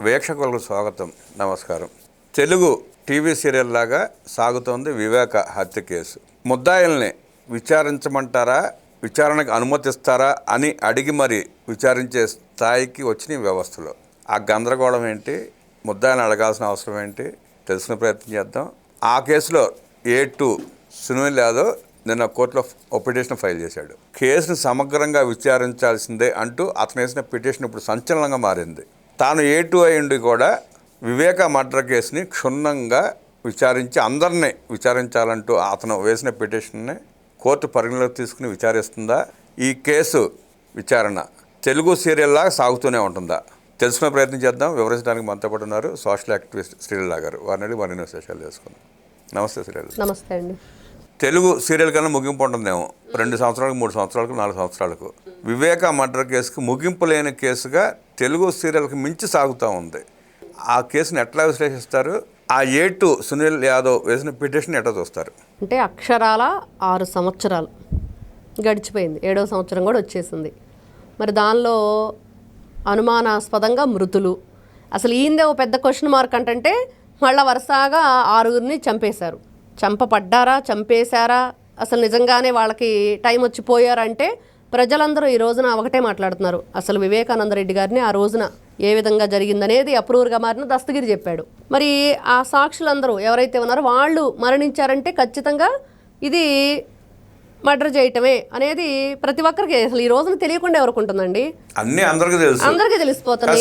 వీక్షకులకు స్వాగతం నమస్కారం. తెలుగు టీవీ సీరియల్ లాగా సాగుతోంది వివేక హత్య కేసు. ముద్దాయిల్ని విచారించమంటారా? విచారణకు అనుమతిస్తారా? అని అడిగి మరి విచారించే స్థాయికి వచ్చిన వ్యవస్థలో. ఆ గందరగోళం ఏంటి? ముద్దాయిల్ని అడగాల్సిన అవసరం ఏంటి? తెలుసుకునే ప్రయత్నం చేద్దాం. ఆ కేసులో ఏ టూ సునీల్ యాదవ్ నిన్న కోర్టులో ఒక పిటిషన్ ఫైల్ చేశాడు. కేసును సమగ్రంగా విచారించాల్సిందే అంటూ అతను వేసిన పిటిషన్ ఇప్పుడు సంచలనంగా మారింది. తాను ఏ టూ అయ్యుండి కూడా వివేక మర్డర్ కేసుని క్షుణ్ణంగా విచారించి అందరినీ విచారించాలంటూ అతను వేసిన పిటిషన్ని కోర్టు పరిగణలోకి తీసుకుని విచారిస్తుందా? ఈ కేసు విచారణ తెలుగు సీరియల్లా సాగుతూనే ఉంటుందా? తెలుసుకునే ప్రయత్నం చేద్దాం. వివరించడానికి మనతో పాటు ఉన్నారు సోషల్ యాక్టివిస్ట్ శ్రీలీల గారు. వారిని అడిగి మరిన్ని విశేషాలు చేసుకుందాం నమస్తే శ్రీలీల నమస్తే అండి. తెలుగు సీరియల్ కన్నా ముగింపు ఉంటుందేమో. రెండు సంవత్సరాలకు మూడు సంవత్సరాలకు నాలుగు సంవత్సరాలకు. వివేక మర్డర్ కేసుకు ముగింపు లేని కేసుగా తెలుగు సీరియల్కి మించి సాగుతూ ఉంది. ఆ కేసును ఎట్లా విశ్లేషిస్తారు? ఆ ఏ టూ సునీల్ యాదవ్ వేసిన పిటిషన్ ఎట్లా చూస్తారు? అంటే అక్షరాల ఆరు సంవత్సరాలు గడిచిపోయింది. ఏడవ సంవత్సరం కూడా వచ్చేసింది. మరి దానిలో అనుమానాస్పదంగా మృతులు. అసలు ఈందే ఓ పెద్ద క్వశ్చన్ మార్క్ అంటే మళ్ళీ వరుసగా ఆరుగురిని చంపేశారు. చంపపడ్డారా చంపేశారా? అసలు నిజంగానే వాళ్ళకి టైం వచ్చి పోయారంటే ప్రజలందరూ ఈ రోజున ఒకటే మాట్లాడుతున్నారు. అసలు వివేకానంద రెడ్డి గారిని ఆ రోజున ఏ విధంగా జరిగిందనేది అప్రూవర్గా మారిన దస్తగిరి చెప్పాడు. మరి ఆ సాక్షులందరూ ఎవరైతే ఉన్నారో వాళ్ళు మరణించారంటే ఖచ్చితంగా ఇది మర్డర్ చేయటమే అనేది ప్రతి ఒక్కరికి అసలు ఈ రోజున తెలియకుండా ఎవరికి ఉంటుందండి? అన్నీ అందరికీ తెలుసు. అందరికీ తెలిసిపోతుంది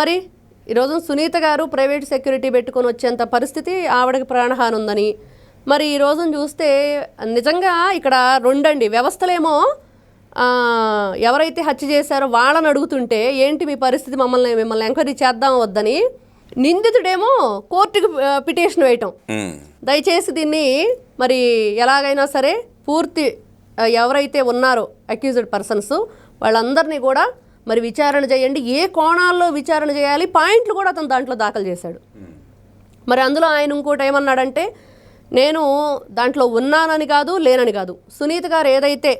మరి ఈరోజు సునీత గారు ప్రైవేట్ సెక్యూరిటీ పెట్టుకొని వచ్చేంత పరిస్థితి ఆవిడకి ప్రాణహాని ఉందని మరి ఈ రోజున చూస్తే నిజంగా ఇక్కడ రెండండి వ్యవస్థలేమో ఎవరైతే హత్య చేశారో వాళ్ళని అడుగుతుంటే ఏంటి మీ పరిస్థితి మమ్మల్ని మిమ్మల్ని ఎంక్వైరీ చేద్దాం వద్దని నిందితుడేమో కోర్టుకు పిటిషన్ వేయటం. దయచేసి దీన్ని మరి ఎలాగైనా సరే పూర్తి ఎవరైతే ఉన్నారో అక్యూజ్డ్ పర్సన్స్ వాళ్ళందరినీ కూడా మరి విచారణ చేయండి. ఏ కోణాల్లో విచారణ చేయాలి? పాయింట్లు కూడా అతను దాంట్లో దాఖలు చేశాడు. మరి అందులో ఆయన ఇంకోటి ఏమన్నాడంటే నేను దాంట్లో ఉన్నానని కాదు లేనని కాదు. సునీత గారు ఏదైతే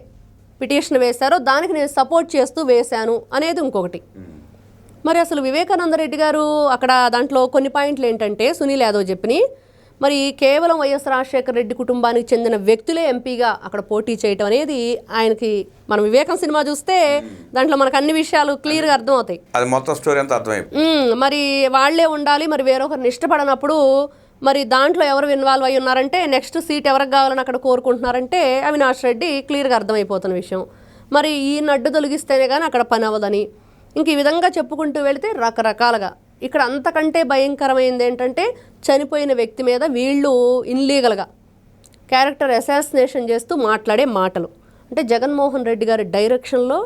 పిటిషన్ వేశారో దానికి నేను సపోర్ట్ చేస్తూ వేశాను అనేది ఇంకొకటి. మరి అసలు వివేకానంద రెడ్డి గారు అక్కడ దాంట్లో కొన్ని పాయింట్లు ఏంటంటే సునీల్ యాదవ్ చెప్పినాయి మరి కేవలం వైఎస్ రాజశేఖర రెడ్డి కుటుంబానికి చెందిన వ్యక్తులే ఎంపీగా అక్కడ పోటీ చేయటం అనేది ఆయనకి మనం వివేకం సినిమా చూస్తే దాంట్లో మనకు అన్ని విషయాలు క్లియర్గా అర్థమవుతాయి. అది మొత్తం స్టోరీ అంతా. మరి వాళ్ళే ఉండాలి మరి వేరొకరిని ఇష్టపడనప్పుడు మరి దాంట్లో ఎవరు ఇన్వాల్వ్ అయి ఉన్నారంటే నెక్స్ట్ సీట్ ఎవరికి కావాలని అక్కడ కోరుకుంటున్నారంటే అవినాష్ రెడ్డి క్లియర్గా అర్థమైపోతున్న విషయం. మరి ఈ నడ్డు తొలగిస్తేనే కానీ అక్కడ పని అవ్వదని. ఇంక ఈ విధంగా చెప్పుకుంటూ వెళితే రకరకాలుగా. ఇక్కడ అంతకంటే భయంకరమైంది ఏంటంటే చనిపోయిన వ్యక్తి మీద వీళ్ళు ఇన్లీగల్గా క్యారెక్టర్ అసాసినేషన్ చేస్తూ మాట్లాడే మాటలు. అంటే జగన్మోహన్ రెడ్డి గారి డైరెక్షన్లో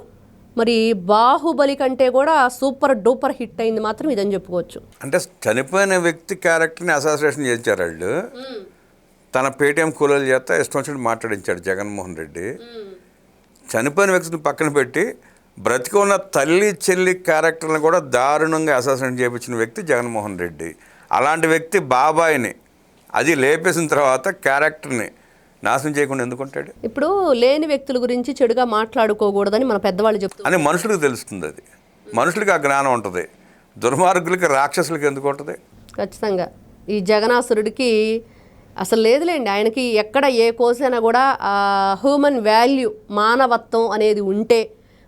మరి బాహుబలి కంటే కూడా సూపర్ డూపర్ హిట్ అయింది మాత్రం ఇదని చెప్పుకోవచ్చు. అంటే చనిపోయిన వ్యక్తి క్యారెక్టర్ని అసోసియేషన్ చేశారు వాళ్ళు. తన పేటీఎం కూలీలు చేత ఇష్టం వచ్చినట్టు మాట్లాడించాడు జగన్మోహన్ రెడ్డి. చనిపోయిన వ్యక్తిని పక్కన పెట్టి బ్రతికి ఉన్న తల్లి చెల్లి క్యారెక్టర్ని కూడా దారుణంగా అసాసినేట్ చేయించిన వ్యక్తి జగన్మోహన్ రెడ్డి. అలాంటి వ్యక్తి బాబాయిని అది లేపేసిన తర్వాత క్యారెక్టర్ని నాశనం చేయకుండా ఎందుకుంటాడు ఇప్పుడు లేని వ్యక్తుల గురించి చెడుగా మాట్లాడుకోకూడదని మన పెద్దవాళ్ళు చెప్తున్నారు అని మనుషులకు తెలుస్తుంది అది. మనుషులకి ఆ జ్ఞానం ఉంటుంది. దుర్మార్గులకి రాక్షసులకి ఎందుకు ఉంటుంది? ఖచ్చితంగా. ఈ జగనాసురుడికి అసలు లేదులేండి. ఆయనకి ఎక్కడ ఏ కోసైనా కూడా హ్యూమన్ వాల్యూ మానవత్వం అనేది ఉంటే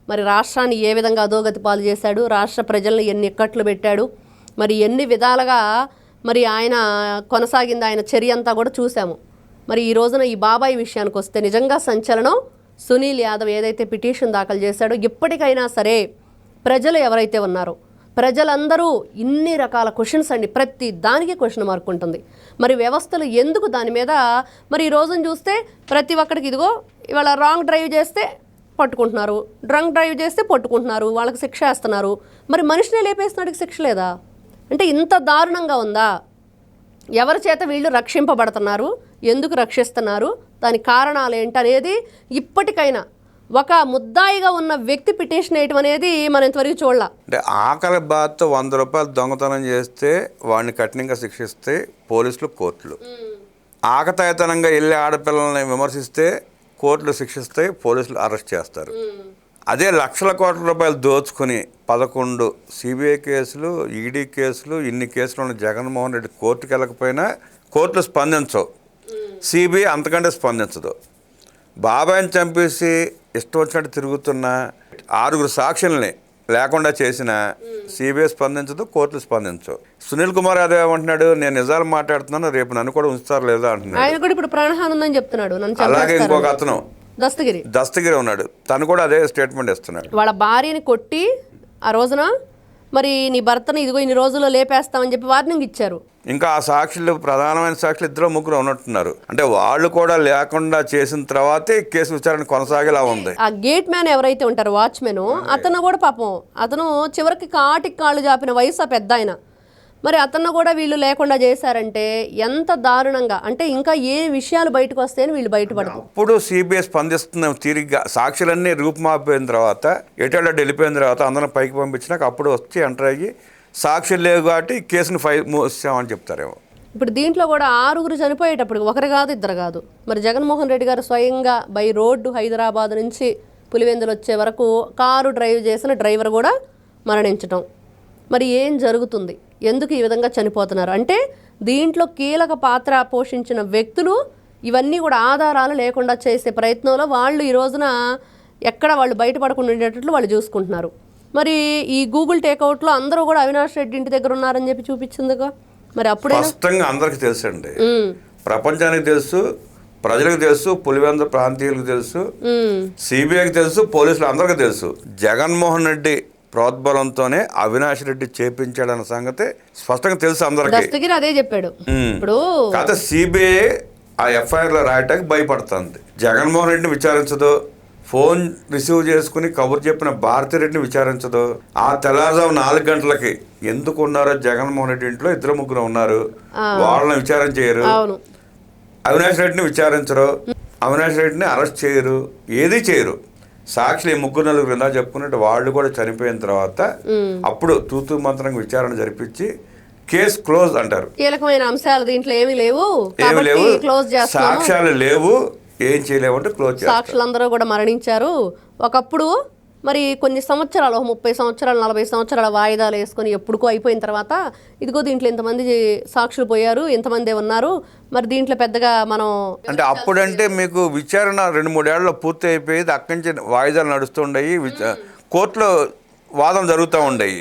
మరి రాష్ట్రాన్ని ఏ విధంగా అధోగతి పాలు చేశాడు రాష్ట్ర ప్రజలను ఎన్ని ఇక్కట్లు పెట్టాడు మరి ఎన్ని విధాలుగా మరి ఆయన కొనసాగింది ఆయన చర్య అంతా కూడా చూసాము మరి ఈ రోజున ఈ బాబాయ్ విషయానికి వస్తే నిజంగా సంచలనం. సునీల్ యాదవ్ ఏదైతే పిటిషన్ దాఖలు చేశాడో ఇప్పటికైనా సరే ప్రజలు ఎవరైతే ఉన్నారో ప్రజలందరూ ఇన్ని రకాల క్వశ్చన్స్ అండి ప్రతి దానికి క్వశ్చన్ మార్క్ ఉంటుంది. మరి వ్యవస్థలు ఎందుకు దాని మీద? మరి ఈ రోజున చూస్తే ప్రతి ఒక్కడికి ఇదిగో ఇవాళ రాంగ్ డ్రైవ్ చేస్తే పట్టుకుంటున్నారు డ్రంక్ డ్రైవ్ చేస్తే పట్టుకుంటున్నారు వాళ్ళకి శిక్ష వేస్తున్నారు. మరి మనిషినే లేపేసినాడికి శిక్ష లేదా? అంటే ఇంత దారుణంగా ఉందా? ఎవరి చేత వీళ్ళు రక్షింపబడుతున్నారు? ఎందుకు రక్షిస్తున్నారు? దాని కారణాలు ఏంటనేది ఇప్పటికైనా ఒక ముద్దాయిగా ఉన్న వ్యక్తి పిటిషన్ వేయటం అనేది మనం ఇంతవరకు చూడాల. అంటే ఆకలి బాధతో వంద రూపాయలు దొంగతనం చేస్తే వాడిని కఠినంగా శిక్షిస్తే పోలీసులు కోర్టులు. ఆకతాయితనంగా వెళ్ళే ఆడపిల్లల్ని విమర్శిస్తే కోర్టులు శిక్షిస్తే పోలీసులు అరెస్ట్ చేస్తారు. అదే లక్షల కోట్ల రూపాయలు దోచుకుని పదకొండు సిబిఐ కేసులు ఈడీ కేసులు ఇన్ని కేసులు ఉన్న జగన్మోహన్ రెడ్డి కోర్టుకు వెళ్ళకపోయినా కోర్టులు స్పందించవు. సిబిఐ అంతకంటే స్పందించదు. బాబాయిని చంపేసి ఇష్టం వచ్చినట్టు తిరుగుతున్న ఆరుగురు సాక్షుల్ని లేకుండా చేసిన సిబిఐ స్పందించదు కోర్టులు స్పందించవు. సునీల్ కుమార్ యాదవ్ ఏమంటున్నాడు? నేను నిజాలు మాట్లాడుతున్నాను రేపు నన్ను కూడా ఉంచుతారు లేదా? అంటున్నాడు. అలాగే ఇంకొక అతను దస్తగిరి. దస్తగిరి ఉన్నాడు. తను కూడా అదే స్టేట్మెంట్ ఇస్తున్నాడు వాళ్ళ భార్యని కొట్టి ఆ రోజున మరి నీ భర్తను ఇదిగో ఇన్ని రోజుల్లో లేపేస్తామని చెప్పి వార్నింగ్ ఇచ్చారు. ఇంకా ఆ సాక్షులు ప్రధానమైన సాక్షులు ఇద్దరు ముగ్గురు ఉన్నట్టున్నారు. అంటే వాళ్ళు కూడా లేకుండా చేసిన తర్వాతే కేసు విచారణ కొనసాగేలా ఉంది. ఆ గేట్ మ్యాన్ ఎవరైతే ఉంటారో వాచ్మెన్ అతను కూడా పాపం. అతను చివరికి కాటికి కాళ్ళు జాపిన వయసు ఆ పెద్ద ఆయన మరి అతను కూడా వీళ్ళు లేకుండా చేశారంటే ఎంత దారుణంగా? అంటే ఇంకా ఏ విషయాలు బయటకు వస్తాయని వీళ్ళు బయటపడదు అప్పుడు సిబిఐ స్పందిస్తున్న తిరిగ్గా సాక్షులన్నీ రూపుమాపిన తర్వాత ఎటెళ్ళ వెళ్ళిపోయిన తర్వాత అందరం పైకి పంపించినాక అప్పుడు వచ్చి ఎంటర్ అయ్యి సాక్షులు లేవు కాబట్టి కేసుని ఫై మూసామని చెప్తారేమో. ఇప్పుడు దీంట్లో కూడా ఆరుగురు చనిపోయేటప్పుడు ఒకరు కాదు ఇద్దరు కాదు. మరి జగన్మోహన్ రెడ్డి గారు స్వయంగా బై రోడ్డు హైదరాబాద్ నుంచి పులివెందులు వచ్చే వరకు కారు డ్రైవ్ చేసిన డ్రైవర్ కూడా మరణించటం. మరి ఏం జరుగుతుంది? ఎందుకు ఈ విధంగా చనిపోతున్నారు? అంటే దీంట్లో కీలక పాత్ర పోషించిన వ్యక్తులు ఇవన్నీ కూడా ఆధారాలు లేకుండా చేసే ప్రయత్నంలో వాళ్ళు ఈ రోజున ఎక్కడ వాళ్ళు బయటపడకుండా ఉండేటట్లు వాళ్ళు చూసుకుంటున్నారు. మరి ఈ గూగుల్ టేక్అవుట్లో అందరూ కూడా అవినాష్ రెడ్డి ఇంటి దగ్గర ఉన్నారని చెప్పి చూపించిందిగా? మరి అప్పుడే స్పష్టంగా అందరికి తెలుసండి. ప్రపంచానికి తెలుసు ప్రజలకు తెలుసు పులివెంద ప్రాంతీయులకు తెలుసు సిబిఐకి తెలుసు పోలీసులు అందరికీ తెలుసు. జగన్మోహన్ రెడ్డి ప్రోద్బలంతోనే అవినాష్ రెడ్డి చేపించాడన్న సంగతి స్పష్టంగా తెలుసు అందరికీ. అదే చెప్పాడు. ఇప్పుడు కాకపోతే సిబిఐ ఆ ఎఫ్ఐఆర్లో రాయటానికి భయపడుతుంది. జగన్మోహన్ రెడ్డిని విచారించదు. ఫోన్ రిసీవ్ చేసుకుని కబురు చెప్పిన భారతిరెడ్డిని విచారించదు. ఆ తెల్లారుజాము నాలుగు గంటలకి ఎందుకు ఉన్నారో జగన్మోహన్ రెడ్డి ఇంట్లో ఇద్దరు ముగ్గురు ఉన్నారు. వాళ్ళని విచారణ చేయరు. అవును. అవినాష్ రెడ్డిని విచారించరు. అవినాష్ రెడ్డిని అరెస్ట్ చేయరు. ఏది చేయరు. సాక్షులు ఈ ముగ్గురు నలుగురు ఇందా చెప్పుకున్నట్టు వాళ్ళు కూడా చనిపోయిన తర్వాత అప్పుడు తూతూ మంత్రంగా విచారణ జరిపించి కేసు క్లోజ్ అంటారు. కీలకమైన అంశాలు దీంట్లో ఏమీ లేవు. ఏమి లేవు. సాక్ష్యాలు లేవు. ఏం చేయలేవు అంటే క్లోజ్ సాక్షులందరూ కూడా మరణించారు. ఒకప్పుడు మరి కొన్ని సంవత్సరాలు ఒక ముప్పై సంవత్సరాలు నలభై సంవత్సరాల వాయిదాలు వేసుకొని ఎప్పుడుకో అయిపోయిన తర్వాత ఇదిగో దీంట్లో ఇంతమంది సాక్షులు పోయారు ఇంతమంది ఉన్నారు. మరి దీంట్లో పెద్దగా మనం అంటే అప్పుడంటే మీకు విచారణ రెండు మూడేళ్ళలో పూర్తి అయిపోయేది అక్కడి నుంచి వాయిదాలు నడుస్తుండయి కోర్టులో వాదన జరుగుతూ ఉండయి.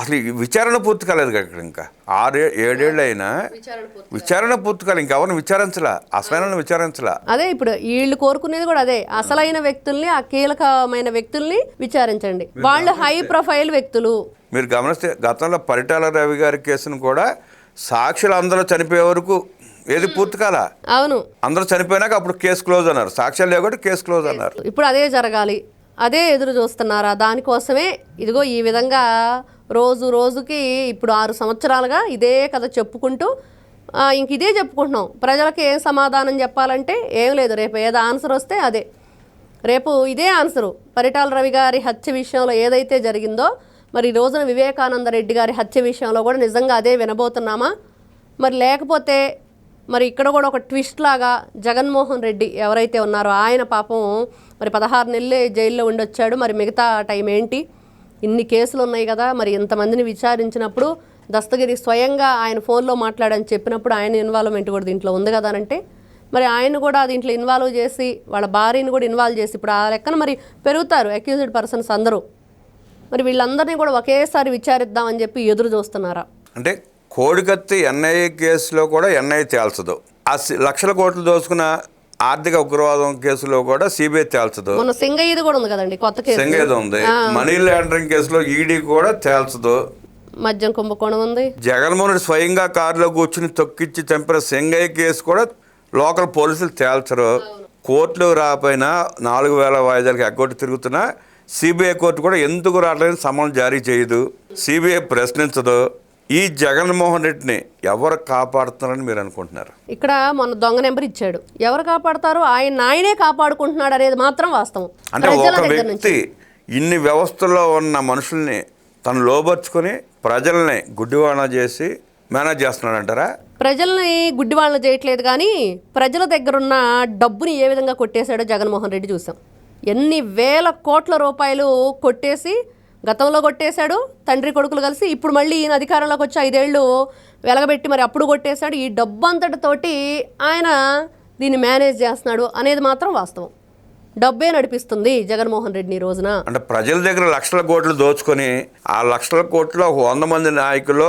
అసలు ఈ విచారణ పూర్తి కాలేదు కదా ఇక్కడ ఇంకా. ఆరే ఏడేళ్ళు అయినా విచారణ పూర్తి కాలేదు. ఇంకెవరిని విచారించలా? అసలైన విచారించలా? అదే ఇప్పుడు వీళ్ళు కోరుకునేది కూడా అదే. అసలైన వ్యక్తుల్ని ఆ కీలకమైన వ్యక్తుల్ని విచారించండి. వాళ్ళు హై ప్రొఫైల్ వ్యక్తులు. మీరు గమనిస్తే గతంలో పరిటాల రవి గారి కేసును కూడా సాక్షులు అందరూ చనిపోయే వరకు ఏది పూర్తి కాలా? అవును. అందరూ చనిపోయినాక అప్పుడు కేసు క్లోజ్ అన్నారు. సాక్ష్యాలు కాబట్టి కేసు క్లోజ్ అన్నారు. ఇప్పుడు అదే జరగాలి. అదే ఎదురు చూస్తున్నారా? దానికోసమే ఇదిగో ఈ విధంగా రోజు రోజుకి ఇప్పుడు ఆరు సంవత్సరాలుగా ఇదే కథ చెప్పుకుంటూ ఇంక ఇదే చెప్పుకుంటున్నాం. ప్రజలకు ఏం సమాధానం చెప్పాలంటే ఏం లేదు. రేపు ఏదో ఆన్సర్ వస్తే అదే. రేపు ఇదే ఆన్సరు. పరిటాల రవి గారి హత్య విషయంలో ఏదైతే జరిగిందో మరి ఈ రోజున వివేకానంద రెడ్డి గారి హత్య విషయంలో కూడా నిజంగా అదే వినబోతున్నామా? మరి లేకపోతే మరి ఇక్కడ కూడా ఒక ట్విస్ట్ లాగా జగన్మోహన్ రెడ్డి ఎవరైతే ఉన్నారో ఆయన పాపం మరి పదహారు నెలలే జైల్లో ఉండొచ్చాడు మరి మిగతా టైం ఏంటి? ఇన్ని కేసులు ఉన్నాయి కదా మరి ఇంతమందిని విచారించినప్పుడు దస్తగిరి స్వయంగా ఆయన ఫోన్లో మాట్లాడని చెప్పినప్పుడు ఆయన ఇన్వాల్వ్మెంట్ కూడా దీంట్లో ఉంది కదా అంటే మరి ఆయన కూడా దీంట్లో ఇన్వాల్వ్ చేసి వాళ్ళ భార్యని కూడా ఇన్వాల్వ్ చేసి ఇప్పుడు ఆ లెక్కన మరి పెరుగుతారు అక్యూజ్డ్ పర్సన్స్ అందరూ. మరి వీళ్ళందరినీ కూడా ఒకేసారి విచారిద్దామని చెప్పి ఎదురు చూస్తున్నారా? అంటే కోడికత్తి ఎన్ఐఏ కేసులో కూడా ఎన్ఐఏ తేల్చదు. ఆ లక్షల కోట్లు దోచుకున్న ఆర్థిక ఉగ్రవాదం కేసులో కూడా సిబిఐ తేల్చదు. సింగయ్యది కూడా ఉంది కదండి కొత్త కేసు. సెంగేది ఉంది. మనీ లాండరింగ్ కేసులో ఈడీ కూడా తేల్చదు. మద్యం కుంభకోణం ఉంది. జగన్మోహన్ రెడ్డి స్వయంగా కారులో కూర్చుని తొక్కిచ్చి చంపిన సెంగయ్య కేసు కూడా లోకల్ పోలీసులు తేల్చరు. కోర్టులో రాపోయినా నాలుగు వేల వాయిదాలకి ఎగ్గొట్టి తిరుగుతున్నా సిబిఐ కోర్టు కూడా ఎందుకు రావట్లేదు సమన్ జారీ చేయదు. సిబిఐ ప్రశ్నించదు. ఈ జగన్మోహన్ రెడ్డిని ఎవరు కాపాడుతున్నారని మీరు అనుకుంటున్నారు? ఇక్కడ మొన్న దొంగ నెంబర్ ఇచ్చాడు. ఎవరు కాపాడతారు ఆయన ఆయనే కాపాడుకుంటున్నాడు అనేది మాత్రం వాస్తవం. అంటే ఒక వ్యక్తి ఇన్ని వ్యవస్థల్లో ఉన్న మనుషుల్ని తను లోబర్చుకొని ప్రజల్ని గుడ్డివాణ చేసి మేనేజ్ చేస్తున్నాడంటారా? ప్రజల్ని గుడ్డివాళ్ళని చేయట్లేదు కానీ ప్రజల దగ్గర ఉన్న డబ్బుని ఏ విధంగా కొట్టేశాడో జగన్మోహన్ రెడ్డి చూసాం. ఎన్ని వేల కోట్ల రూపాయలు కొట్టేసి గతంలో కొట్టేశాడు తండ్రి కొడుకులు కలిసి ఇప్పుడు మళ్ళీ ఈయన అధికారంలోకి వచ్చి ఐదేళ్ళు వెలగబెట్టి మరి అప్పుడు కొట్టేశాడు. ఈ డబ్బు అంతటితోటి ఆయన దీన్ని మేనేజ్ చేస్తున్నాడు అనేది మాత్రం వాస్తవం. డబ్బే నడిపిస్తుంది జగన్మోహన్ రెడ్డిని ఈ రోజున. అంటే ప్రజల దగ్గర లక్షల కోట్లు దోచుకొని ఆ లక్షల కోట్లు ఒక వంద మంది నాయకులు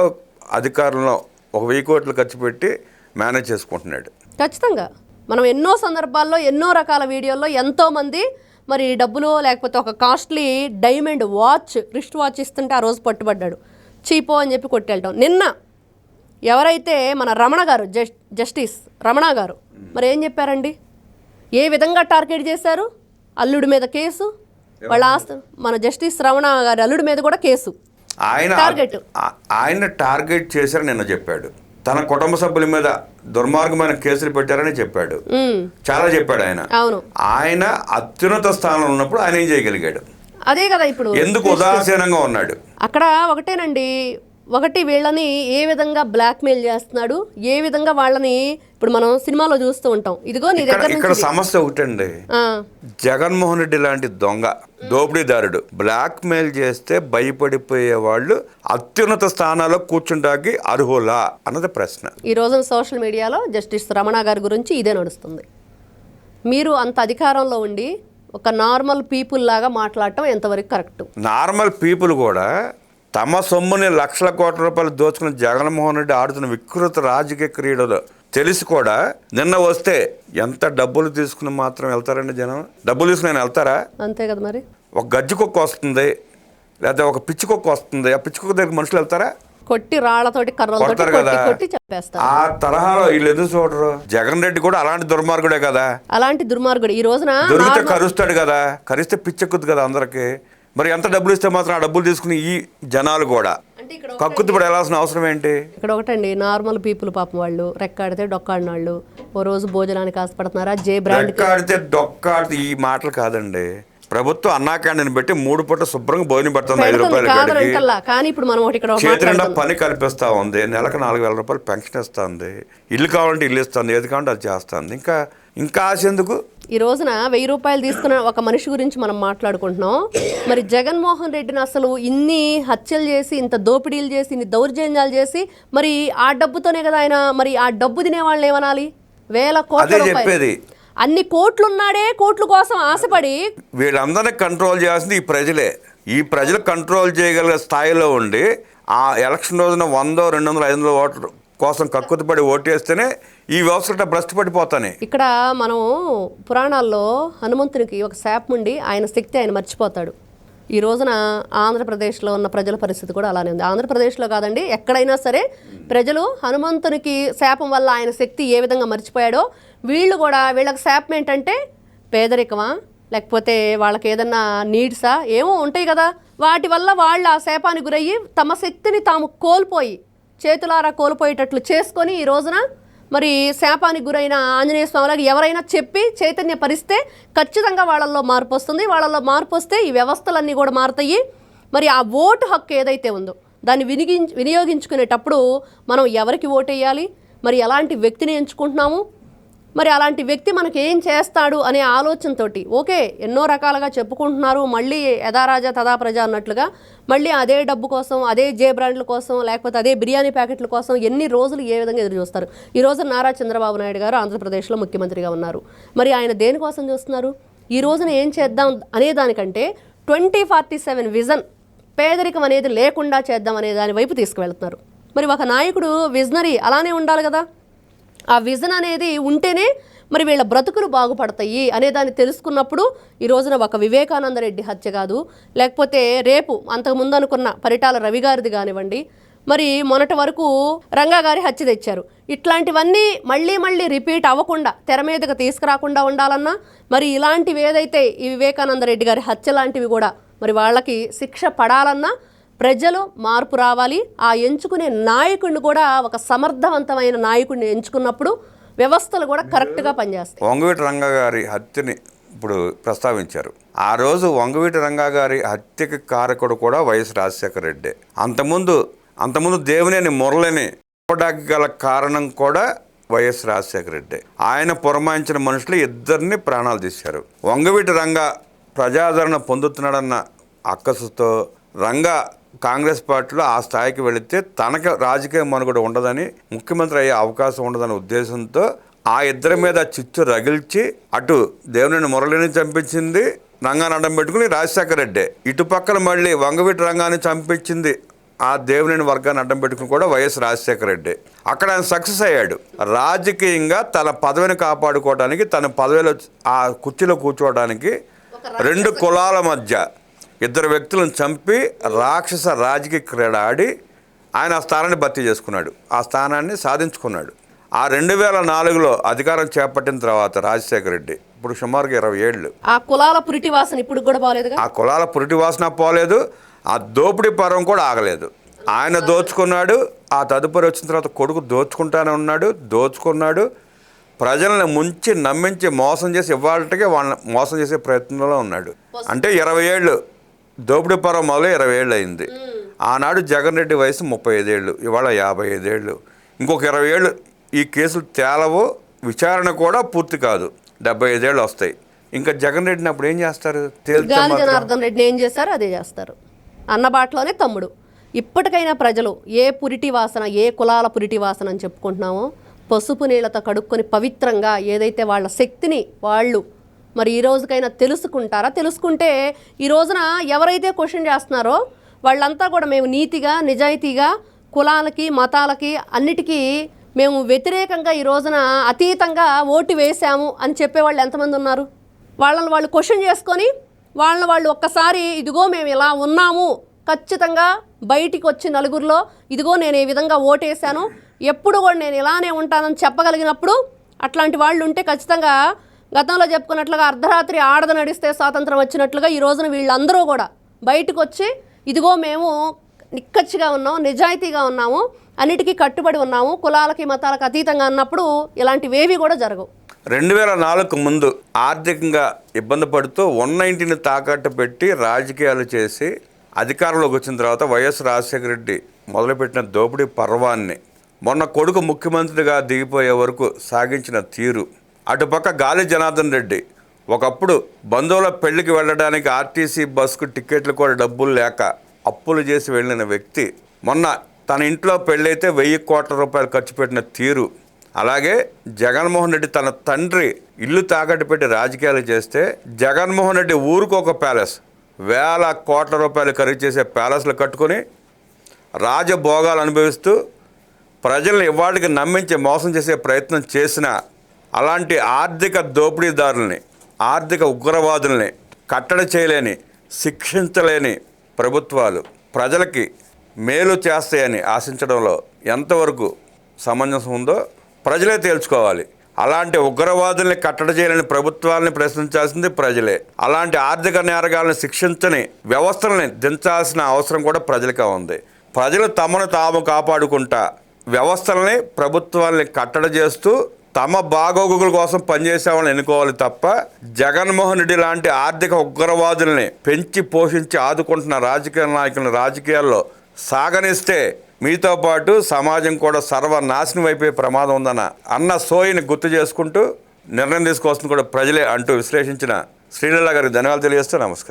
అధికారులను ఒక వెయ్యి కోట్లు ఖర్చు పెట్టి మేనేజ్ చేసుకుంటున్నాడు. ఖచ్చితంగా. మనం ఎన్నో సందర్భాల్లో ఎన్నో రకాల వీడియోల్లో ఎంతోమంది మరి డబ్బులు లేకపోతే ఒక costly diamond watch wrist watch ఇస్తుంటే ఆ రోజు పట్టుబడ్డాడు. చీపో అని చెప్పి కొట్టేళ్ళటం. నిన్న ఎవరైతే మన రమణ గారు జస్ జస్టిస్ రమణ గారు మరి ఏం చెప్పారండి? ఏ విధంగా టార్గెట్ చేశారు? అల్లుడి మీద కేసు? వాళ్ళ ఆస్తి మన జస్టిస్ రమణ గారి అల్లుడి మీద కూడా కేసు. ఆయన టార్గెట్. ఆయన టార్గెట్ చేశారని నిన్న చెప్పాడు. తన కుటుంబ సభ్యుల మీద దుర్మార్గమైన కేసులు పెట్టారని చెప్పాడు. చాలా చెప్పాడు ఆయన. ఆయన అత్యున్నత స్థానంలో ఉన్నప్పుడు ఆయన ఏం చేయగలిగాడు? అదే కదా ఇప్పుడు. ఎందుకు ఉదాసీనంగా ఉన్నాడు? అక్కడ ఒకటేనండి. ఒకటి వీళ్ళని ఏ విధంగా బ్లాక్మెయిల్ చేస్తున్నాడు ఏ విధంగా వాళ్ళని ఇప్పుడు మనం సినిమాలో చూస్తూ ఉంటాం. ఇదిగో నీ ఇక్కడ దగ్గర ఇక్కడ సమస్య ఒకటండి. జగన్మోహన్ రెడ్డి లాంటి దొంగ దోపిడీదారుడు బ్లాక్ మెయిల్ చేస్తే భయపడిపోయే వాళ్ళు అత్యున్నత స్థానాల్లో కూర్చుంటాకి అర్హులా అన్నది ప్రశ్న. ఈ రోజున సోషల్ మీడియాలో జస్టిస్ రమణ గారి గురించి ఇదే నడుస్తుంది. మీరు అంత అధికారంలో ఉండి ఒక నార్మల్ పీపుల్ లాగా మాట్లాడటం ఎంతవరకు కరెక్ట్? నార్మల్ పీపుల్ కూడా తమ సొమ్ముని లక్షల కోట్ల రూపాయలు దోచుకుని జగన్మోహన్ రెడ్డి ఆడుతున్న వికృత రాజకీయ క్రీడలు తెలిసి కూడా. నిన్న వస్తే ఎంత డబ్బులు తీసుకుని మాత్రం వెళ్తారండి జనం? డబ్బులు తీసుకుని ఆయన వెళ్తారా? అంతే కదా మరి. ఒక గజ్జి కుక్క వస్తుంది లేదా ఒక పిచ్చి కుక్క వస్తుంది. ఆ పిచ్చి కుక్క దగ్గర మనుషులు వెళ్తారా? కొట్టి రాళ్ళతోటి కొడతారు కదా. ఆ తరహాలో వీళ్ళు ఎందుకు చూడరు? జగన్ రెడ్డి కూడా అలాంటి దుర్మార్గుడే కదా. అలాంటి దుర్మార్గుడు. ఈ రోజున దొరికితే కరుస్తాడు కదా. కరిస్తే పిచ్చెక్కుద్ది కదా అందరికి. మరి ఎంత డబ్బులు ఇస్తే మాత్రం ఆ డబ్బులు తీసుకుని ఈ జనాలు కూడా పడి వెళ్ళాల్సిన అవసరం ఏంటి? ఇక్కడ ఒకటండి నార్మల్ పీపుల్ పాపం వాళ్ళు రెక్కాడితే డొక్కాడిన వాళ్ళు ఓ రోజు భోజనానికి ఆశపడుతున్నారా? జే బ్రాండ్ రెక్కాడితే డొక్కాడితే ఈ మాటలు కాదండి. ప్రభుత్వం అన్నా క్యాంటీన్ పెట్టి మూడు పూట శుభ్రంగా భోజనం పెడుతుంది ఐదు రూపాయల కాడికి కాదనంటల్లా. కానీ ఇప్పుడు మనం ఒకటి ఇక్కడ చేతి నిండా మాట్లాడుతున్నాం పని కల్పిస్తా ఉంది నెలకు నాలుగు వేల రూపాయలు పెన్షన్ ఇస్తుంది ఇల్లు కావాలంటే ఇల్లు ఇస్తుంది ఏది కావాలంటే అది చేస్తుంది. ఇంకా ఇంకా ఆశ ఎందుకు? ఈ రోజున వెయ్యి రూపాయలు తీసుకున్న ఒక మనిషి గురించి మనం మాట్లాడుకుంటున్నాం. మరి జగన్మోహన్ రెడ్డిని అసలు ఇన్ని హత్యలు చేసి ఇంత దోపిడీలు చేసి ఇన్ని దౌర్జన్యాలు చేసి మరి ఆ డబ్బుతోనే కదా ఆయన మరి ఆ డబ్బు తినే వాళ్ళని ఏమనాలి? వేల కోట్ల రూపాయలు. అన్ని కోట్లున్నాడే కోట్ల కోసం ఆశపడి. వీళ్ళందరినీ కంట్రోల్ చేయాల్సింది ఈ ప్రజలే. ఈ ప్రజలు కంట్రోల్ చేయగలిగే స్థాయిలో ఉండి ఆ ఎలక్షన్ రోజున వందో రెండు వందల ఐదు వందల ఓట్ల కోసం కక్కుతపడి ఓటేస్తేనే ఈ వ్యవస్థ భ్రష్టు పడిపోతానే. ఇక్కడ మనం పురాణాల్లో హనుమంతునికి ఒక శాపం ఉండి ఆయన శక్తి ఆయన మర్చిపోతాడు. ఈ రోజున ఆంధ్రప్రదేశ్లో ఉన్న ప్రజల పరిస్థితి కూడా అలానే ఉంది. ఆంధ్రప్రదేశ్లో కాదండి ఎక్కడైనా సరే ప్రజలు హనుమంతునికి శాపం వల్ల ఆయన శక్తి ఏ విధంగా మర్చిపోయాడో వీళ్ళు కూడా వీళ్ళకి శాపం ఏంటంటే పేదరికమా లేకపోతే వాళ్ళకి ఏదన్నా నీడ్సా ఏమో ఉంటాయి కదా. వాటి వల్ల వాళ్ళు ఆ శాపానికి గురయ్యి తమ శక్తిని తాము కోల్పోయి చేతులారా కోల్పోయేటట్లు చేసుకొని ఈ రోజున మరి శాపానికి గురైన ఆంజనేయ స్వామిలకు ఎవరైనా చెప్పి చైతన్య పరిస్తే ఖచ్చితంగా వాళ్ళల్లో మార్పు వస్తుంది. వాళ్ళల్లో మార్పు వస్తే ఈ వ్యవస్థలన్నీ కూడా మారుతాయి. మరి ఆ ఓటు హక్కు ఏదైతే ఉందో దాన్ని వినిగి వినియోగించుకునేటప్పుడు మనం ఎవరికి ఓటేయాలి? మరి ఎలాంటి వ్యక్తిని ఎంచుకుంటున్నాము? మరి అలాంటి వ్యక్తి మనకి ఏం చేస్తాడు అనే ఆలోచనతోటి ఓకే ఎన్నో రకాలుగా చెప్పుకుంటున్నారు మళ్ళీ యథారాజా తదా ప్రజ అన్నట్లుగా మళ్ళీ అదే డబ్బు కోసం అదే జే బ్రాండ్ల కోసం లేకపోతే అదే బిర్యానీ ప్యాకెట్ల కోసం ఎన్ని రోజులు ఏ విధంగా ఎదురు చూస్తారు? ఈ నారా చంద్రబాబు నాయుడు గారు ఆంధ్రప్రదేశ్లో ముఖ్యమంత్రిగా ఉన్నారు. మరి ఆయన దేనికోసం చూస్తున్నారు? ఈ రోజున ఏం చేద్దాం అనే దానికంటే ట్వంటీ ఫార్టీ సెవెన్ విజన్ పేదరికం అనేది లేకుండా చేద్దాం అనే దాని వైపు తీసుకువెళ్తున్నారు. మరి ఒక నాయకుడు విజనరీ అలానే ఉండాలి కదా? ఆ విజన్ అనేది ఉంటేనే మరి వీళ్ళ బ్రతుకులు బాగుపడతాయి అనే దాన్ని తెలుసుకున్నప్పుడు ఈ రోజున ఒక వివేకానంద రెడ్డి హత్య కాదు లేకపోతే రేపు అంతకుముందు అనుకున్న పరిటాల రవి గారిది కానివ్వండి మరి మొన్నటి వరకు రంగా గారి హత్య తెచ్చారు. ఇట్లాంటివన్నీ మళ్ళీ మళ్ళీ రిపీట్ అవ్వకుండా తెర మీదకి తీసుకురాకుండా ఉండాలన్నా మరి ఇలాంటివి ఏదైతే ఈ వివేకానంద రెడ్డి గారి హత్య లాంటివి కూడా మరి వాళ్ళకి శిక్ష పడాలన్నా ప్రజలు మార్పు రావాలి. ఆ ఎంచుకునే నాయకుడిని కూడా ఒక సమర్థవంతమైన నాయకుడిని ఎంచుకున్నప్పుడు వ్యవస్థలు కూడా కరెక్ట్గా పనిచేస్తాయి. వంగవీటి రంగా గారి హత్యని ఇప్పుడు ప్రస్తావించారు. ఆ రోజు వంగవీటి రంగా గారి హత్యకి కారకుడు కూడా వైఎస్ రాజశేఖర రెడ్డి. అంతకుముందు అంతకుముందు దేవునేని మురళిని చంపడానికి గల కారణం కూడా వైఎస్ రాజశేఖర రెడ్డి. ఆయన పురమాయించిన మనుషులు ఇద్దరిని ప్రాణాలు తీశారు. వంగవీటి రంగా ప్రజాదరణ పొందుతున్నాడన్న అక్కసుతో రంగా కాంగ్రెస్ పార్టీలో ఆ స్థాయికి వెళితే తనకు రాజకీయ మనుగడ ఉండదని ముఖ్యమంత్రి అయ్యే అవకాశం ఉండదనే ఉద్దేశంతో ఆ ఇద్దరి మీద చిచ్చు రగిల్చి అటు దేవుని మురళిని చంపించింది రంగాన్ని అడ్డం పెట్టుకుని రాజశేఖర రెడ్డి. ఇటుపక్కన మళ్ళీ వంగవీటి రంగాన్ని చంపించింది ఆ దేవుని వర్గాన్ని అడ్డం పెట్టుకుని కూడా వైఎస్ రాజశేఖర రెడ్డి. అక్కడ ఆయన సక్సెస్ అయ్యాడు. రాజకీయంగా తన పదవిని కాపాడుకోవడానికి తన పదవిలో ఆ కుర్చీలో కూర్చోవడానికి రెండు కులాల మధ్య ఇద్దరు వ్యక్తులను చంపి రాక్షస రాజకీయ క్రీడ ఆడి ఆయన ఆ స్థానాన్ని భర్తీ చేసుకున్నాడు. ఆ స్థానాన్ని సాధించుకున్నాడు. ఆ రెండు వేల నాలుగులో అధికారం చేపట్టిన తర్వాత రాజశేఖర రెడ్డి ఇప్పుడు సుమారుగా ఇరవై ఏళ్ళు. ఆ కులాల పురిటి వాసన ఇప్పుడు కూడా బాగలేదుగా ఆ కులాల పురిటి వాసన పోలేదు. ఆ దోపిడీ పర్వం కూడా ఆగలేదు. ఆయన దోచుకున్నాడు. ఆ తదుపరి వచ్చిన తర్వాత కొడుకు దోచుకుంటానే ఉన్నాడు దోచుకున్నాడు. ప్రజల్ని ముంచి నమ్మించి మోసం చేసి ఇవాళకే వాళ్ళని మోసం చేసే ప్రయత్నంలో ఉన్నాడు. అంటే ఇరవై ఏళ్ళు దోపిడీ పర్వం మొదలు ఇరవై ఏళ్ళు అయింది ఆనాడు జగన్ రెడ్డి వయసు ముప్పై ఐదేళ్ళు ఇవాళ యాభై ఐదేళ్ళు. ఇంకొక ఇరవై ఏళ్ళు ఈ కేసులు తేలవు విచారణ కూడా పూర్తి కాదు. డెబ్బై ఐదేళ్ళు వస్తాయి. ఇంకా జగన్ రెడ్డిని అప్పుడు ఏం చేస్తారు? జనార్దన్ రెడ్డిని ఏం చేశారో అదే చేస్తారు. అన్నబాటలోనే తమ్ముడు. ఇప్పటికైనా ప్రజలు ఏ పురిటి వాసన ఏ కులాల పురిటి వాసన అని చెప్పుకుంటున్నామో పసుపు నీళ్ళతో కడుక్కొని పవిత్రంగా ఏదైతే వాళ్ళ శక్తిని వాళ్ళు మరి ఈ రోజుకైనా తెలుసుకుంటారా? తెలుసుకుంటే ఈ రోజున ఎవరైతే క్వశ్చన్ చేస్తున్నారో వాళ్ళంతా కూడా మేము నీతిగా నిజాయితీగా కులాలకి మతాలకి అన్నిటికీ మేము వ్యతిరేకంగా ఈ రోజున అతీతంగా ఓటు వేశాము అని చెప్పేవాళ్ళు ఎంతమంది ఉన్నారు? వాళ్ళని వాళ్ళు క్వశ్చన్ చేసుకొని వాళ్ళని వాళ్ళు ఒక్కసారి ఇదిగో మేము ఇలా ఉన్నాము ఖచ్చితంగా బయటికి వచ్చి నలుగురిలో ఇదిగో నేను ఈ విధంగా ఓటేశాను ఎప్పుడు కూడా నేను ఇలానే ఉంటానని చెప్పగలిగినప్పుడు అట్లాంటి వాళ్ళు ఉంటే ఖచ్చితంగా గతంలో చెప్పుకున్నట్లుగా అర్ధరాత్రి ఆడద నడిస్తే స్వాతంత్రం వచ్చినట్లుగా ఈ రోజున వీళ్ళందరూ కూడా బయటకు వచ్చి ఇదిగో మేము నిక్కచ్చిగా ఉన్నాం నిజాయితీగా ఉన్నాము అన్నిటికీ కట్టుబడి ఉన్నాము కులాలకి మతాలకు అతీతంగా అన్నప్పుడు ఇలాంటివేవి కూడా జరగవు. రెండు వేల నాలుగుకు ముందు ఆర్థికంగా ఇబ్బంది పడుతూ వన్ నైన్టీని తాకట్టు పెట్టి రాజకీయాలు చేసి అధికారంలోకి వచ్చిన తర్వాత వైఎస్ రాజశేఖర రెడ్డి మొదలుపెట్టిన దోపిడీ పర్వాన్ని మొన్న కొడుకు ముఖ్యమంత్రిగా దిగిపోయే వరకు సాగించిన తీరు. అటుపక్క గాలి జనార్దన్ రెడ్డి. ఒకప్పుడు బంధువుల పెళ్ళికి వెళ్ళడానికి ఆర్టీసీ బస్కు టికెట్లు కూడా డబ్బులు లేక అప్పులు చేసి వెళ్ళిన వ్యక్తి. మొన్న తన ఇంట్లో పెళ్ళైతే వెయ్యి కోట్ల రూపాయలు ఖర్చు పెట్టిన తీరు. అలాగే జగన్మోహన్ రెడ్డి తన తండ్రి ఇల్లు తాకట్టు పెట్టి రాజకీయాలు చేస్తే జగన్మోహన్ రెడ్డి ఊరికి ఒక ప్యాలెస్. వేల కోట్ల రూపాయలు ఖరీదు చేసే ప్యాలెస్లు కట్టుకొని రాజభోగాలు అనుభవిస్తూ ప్రజల్ని ఇవాటికి నమ్మించి మోసం చేసే ప్రయత్నం చేసిన అలాంటి ఆర్థిక దోపిడీదారుల్ని ఆర్థిక ఉగ్రవాదుల్ని కట్టడి చేయలేని శిక్షించలేని ప్రభుత్వాలు ప్రజలకి మేలు చేస్తాయని ఆశించడంలో ఎంతవరకు సమంజసం ఉందో ప్రజలే తేల్చుకోవాలి. అలాంటి ఉగ్రవాదుల్ని కట్టడి చేయలేని ప్రభుత్వాలని ప్రశ్నించాల్సింది ప్రజలే. అలాంటి ఆర్థిక నేరగాలను శిక్షించని వ్యవస్థలని దించాల్సిన అవసరం కూడా ప్రజలకే ఉంది. ప్రజలు తమను తాము కాపాడుకుంటా వ్యవస్థలని ప్రభుత్వాలని కట్టడి చేస్తూ తమ బాగోగుల కోసం పనిచేసే వాళ్ళని ఎన్నుకోవాలి తప్ప జగన్మోహన్ రెడ్డి లాంటి ఆర్థిక ఉగ్రవాదుల్ని పెంచి పోషించి ఆదుకుంటున్న రాజకీయ నాయకులను రాజకీయాల్లో సాగనిస్తే మీతో పాటు సమాజం కూడా సర్వనాశనం అయిపోయే ప్రమాదం ఉందన్న అన్న సోయిని గుర్తు చేసుకుంటూ నిర్ణయం తీసుకోవాల్సింది కూడా ప్రజలే అంటూ విశ్లేషించిన శ్రీలీల గారికి ధన్యవాదాలు తెలియజేస్తూ నమస్కారం.